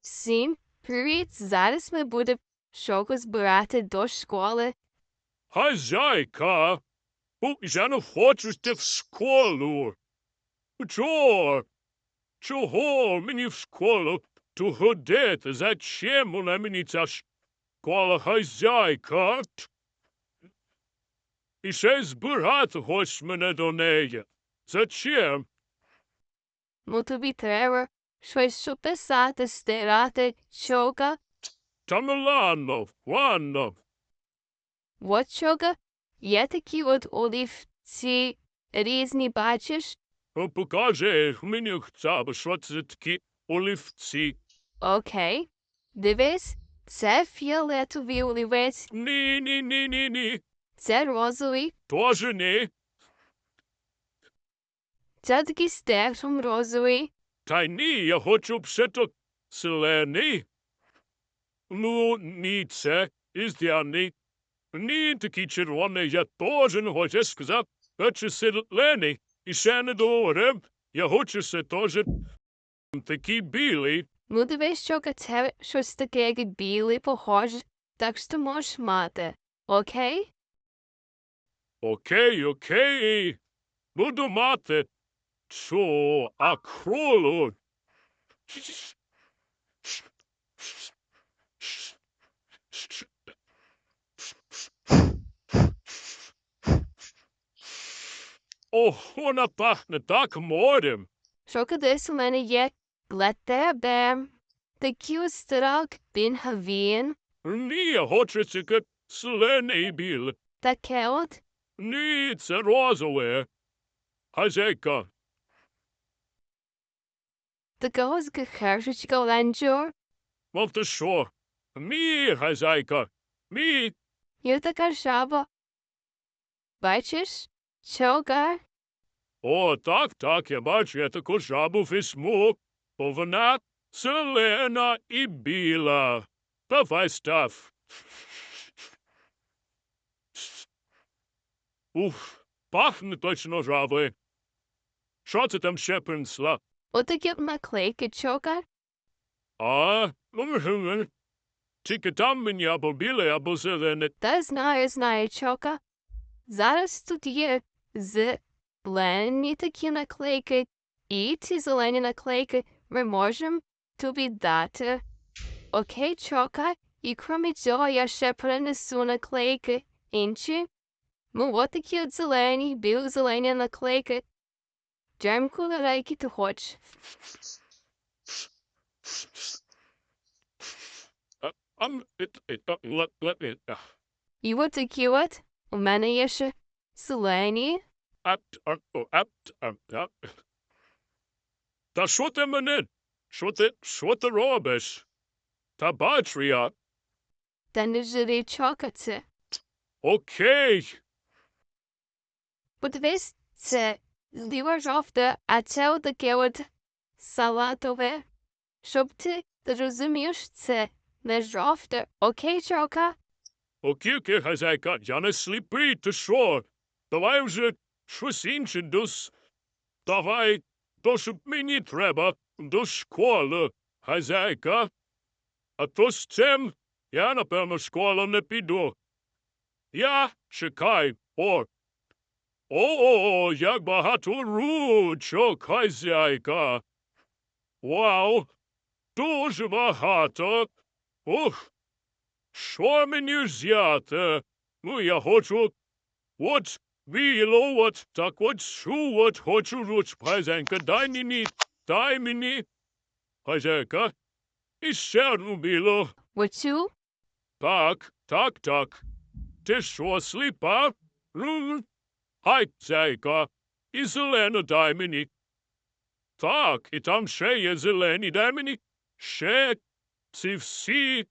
Всім привіт! Зараз ми будемо шоку збирати до школи. Хазяйка, я не хочу йти в школу. Чого? Чого мені в школу ту ходити? Зачем вона мені ця школа хазяйка? І ще й збирати хочеш мене до неї. Зачем? Ну тобі треба щось що писати, стирати, чока. Та ладно, ладно. От чока. Є такі от олівці різні, бачиш? Покажи мені хоча б, що це такі олівці. Окей. Дивись, це фіолетовий олівець, Ні, ні, ні, ні, ні. це розовий, Тоже ні. це такий стержом розовий. Та ні, я хочу все то зелений. Ну, ні, це іздяний. Ні, такий червоний, я теж не хочу сказати, хочу зелений. І ще не договорив, я хочу все теж такий білий. Ну дивись, чока, це щось таке, як білий, похоже, так що можеш мати. Окей? Окей, окей. Буду мати цю акулу. О, вона пахне так морем. Шока десь у мене є для тебе. Такі ось стиралки пінгавін. Ні, я хочу тільки зелене і біле. Таке от. Ні, це розове. Хазяйка, Ось гехершечка оранжева. мов ти що? Мій, хазяйка, мій. Є така жаба. Бачиш? Чока? О, так, так, я бачу, я таку жабу візьму, бо вона зелена і біла. Давай став. Уф, пахне точно жаби. Що це там ще принесла? Отакі от наклейки, чока. А, ну, тільки там мені або біле, або зелене. Та знаю, знаю, чока. Зараз тут є зелені такі наклейки, і ці зелені наклейки ми можемо тобі дати. Окей, чока, і крім цього я ще принесу наклейки інші. Ну, от такі от зелені, біло-зелені наклейки. Джемку, які ти хочеш. Ам, it, it, let, let me, І от такі от у мене є ще зелені. Та що ти мене? Що ти, що ти робиш? Та бачу Та не жири чока це. Окей. Подивись, це жовте, а це отаке от салатове. Щоб ти розумієш, це не жовте. Окей, чока? Окей, хазяйка, я не сліпий, ти що? Давай вже щось інше дос. Давай, то щоб мені треба до школи, хазяйка. А то з цим я, напевно, школу не піду. Я чекай, о. О, як багато ручок, хазяйка. Вау, дуже багато. Ух, що мені взяти? Ну, я хочу от біло, от так от шу, от хочу руч, хазяйка, дай мені, дай мені, хазяйка, і ще одну білу. Оцю? Так, так, так. Ти що, сліпа? Ну, хай, зайка, і зелену дай мені. Так, і там ще є зелені, дай мені ще ці всі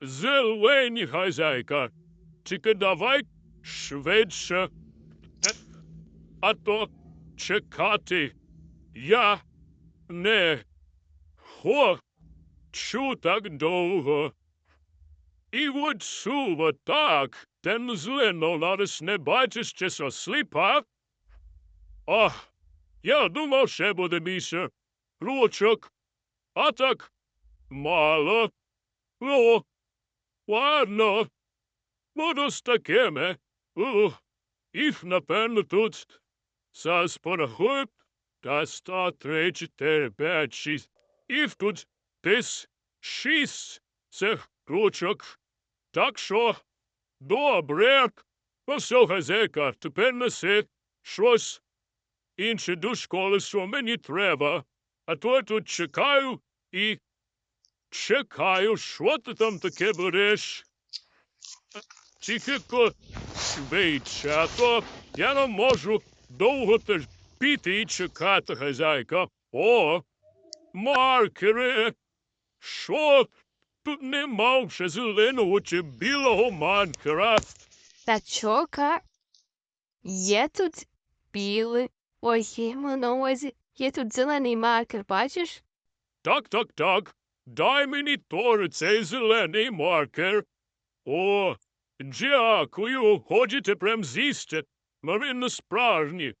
зелені хазяйка. Тільки давай швидше. А то чекати я не хочу так довго. І от сува так, ten злено нарис не бачиш, чи со сліпа. Ах, я думав, ще буде більше ручок. А так Мало. Ну, ладно. Буду з такими. У, їх, напевно, тут зараз порахую. Раз, два, три, чотири, п'ять, шість. Їх тут десь шість цих ручок. Так що, добре. Все, хазяйка, тепер неси щось інше до школи, що мені треба. А то я тут чекаю і чекаю, що ти там таке береш. Тихо швидше, а то я не можу довго терпіти і чекати, хазяйка. О, маркери. Що? Тут нема вже зеленого чи білого маркера. Та чока. Є тут білий. Ой, є на увазі. Є тут зелений маркер, бачиш? Так, так, так. Дай мені тор цей зелений маркер. О, дякую. Хочете прям з'їсти. Марина справжні.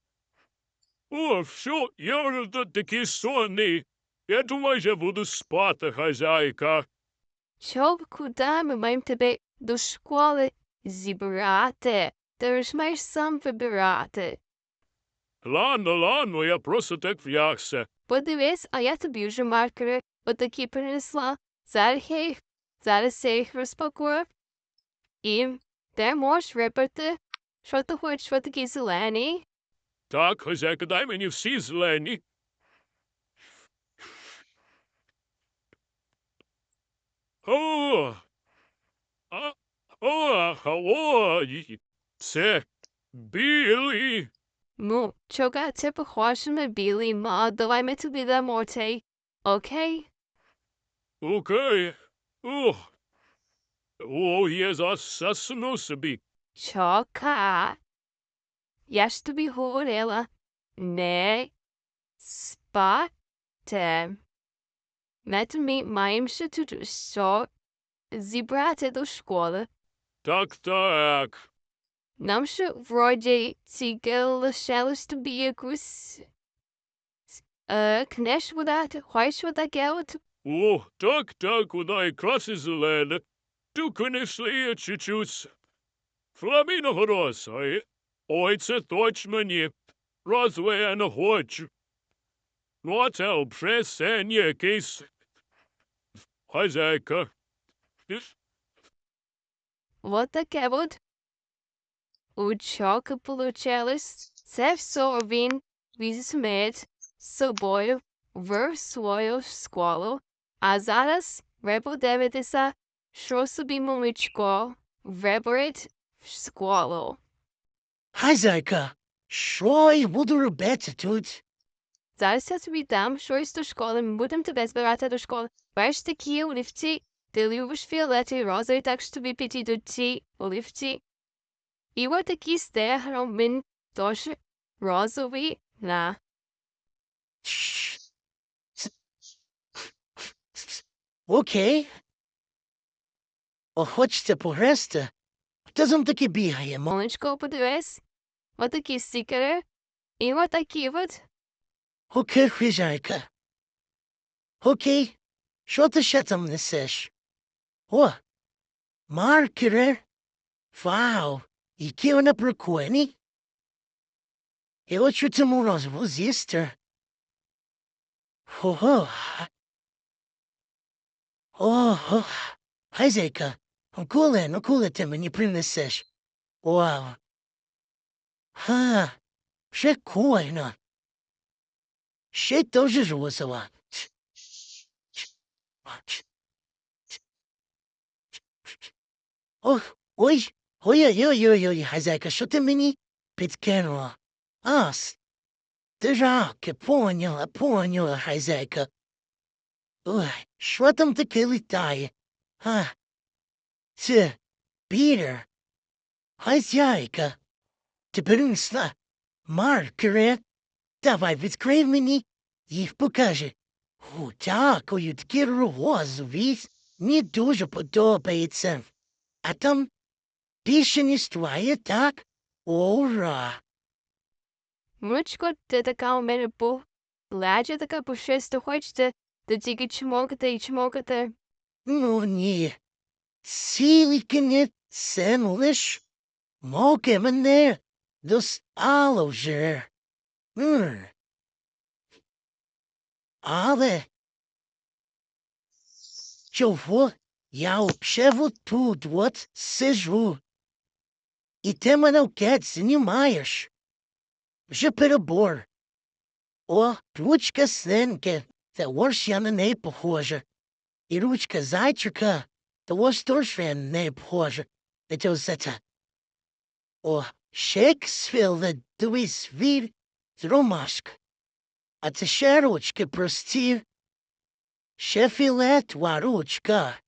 О, що, я вже такий сонний. Я думаю, я буду спати, хазяйка. Чо, куди ми маємо тебе до школи зібрати? Ти ж маєш сам вибирати. Ладно, ладно, я просто так в'ягся. Подивись, а я тобі вже маркери отакі принесла. Зараз я їх, зараз я їх розпакую. І ти можеш вибрати, що ти хочеш, що такі зелені. Так, хазяйка, дай мені всі зелені. О, а, о, о, й- це білий. Ну, чого це похоже на білий, ма, давай ми тобі дамо цей. Окей? Окей. О, о, я засну собі. Чока. Я ж тобі говорила, не спати. Ми маємо ще тут що зібрати до школи. Так, так. Нам ще вроді тільки лишилось тобі якусь е, книжку дати, хочеш отаке от? О, так, так, вона якраз і зелена. Ту конечно є чуть-чуть фламіного роса. Ой, це точно ні. Розве я не хочу. Ну, це вже якийсь. Хазяйка. Вот таке от. Учоки получилось. Це все він візьме з собою в свою школу. А зараз ви подивитеся, що собі моличко вибереть в школу. Хазяйка, що я буду робити тут? Зараз я тобі дам щось до школи, ми будемо тебе збирати до школи. Бачиш такі олівці, ти любиш фіолети, розові, так що тобі підійдуть ці олівці. І от такі стегром він теж розовий на. Чш. С- Окей. О, хочете погрести? Хто там таки бігає? мо? Молочко подивись. От такі стікери. І от такі от. Окей, хазяйка. Окей. Що ти ще там несеш? О, маркери. Вау, які вони прикольні. І хочу цьому розову з'їсти. Ого. Ого. Хазяйка, ну коли, ну коли ти мені принесеш? Вау. Ха, прикольно. Ще й теж розова. Ох, ой, ой-ой-ой-ой, хазяйка, що ти мені підкинула? Ас, ти жаки, поняла, поняла, хазяйка. Ой, що там таке літає? А, це Пітер. Хазяйка, ти принесла маркери. Давай відкрий мені, їх покажи. О, дякую, такі розові. Мені дуже подобається. А там більше не твоє, так? Ура! Молочко, ти така у мене був. Ледя така пушиста, хочете то тільки чмокати і чмокати. Ну ні. Цілий кінець це лиш моке мене достало вже. М. Але чого я вообще вот тут вот сижу? І ти мене в кет знімаєш. Вже перебор. О, ручка синки, це ось я на неї похожа. І ручка зайчика, то ось теж я на неї похожа. Не то за це. О, Шекспір, дивись, він з ромашка. А це ще ручки прості. Ще філетова ручка.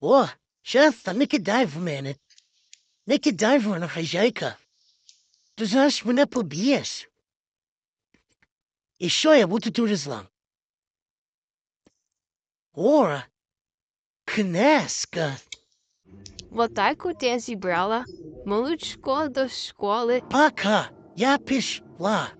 О, шеф, не кидай в мене. Не кидай в мене, хазяйка. Ти знаєш, мене поб'єш. І що я буду дуже зла? Ора, кнеска, Отак от я зібрала молочко до школи. пока, я пішла.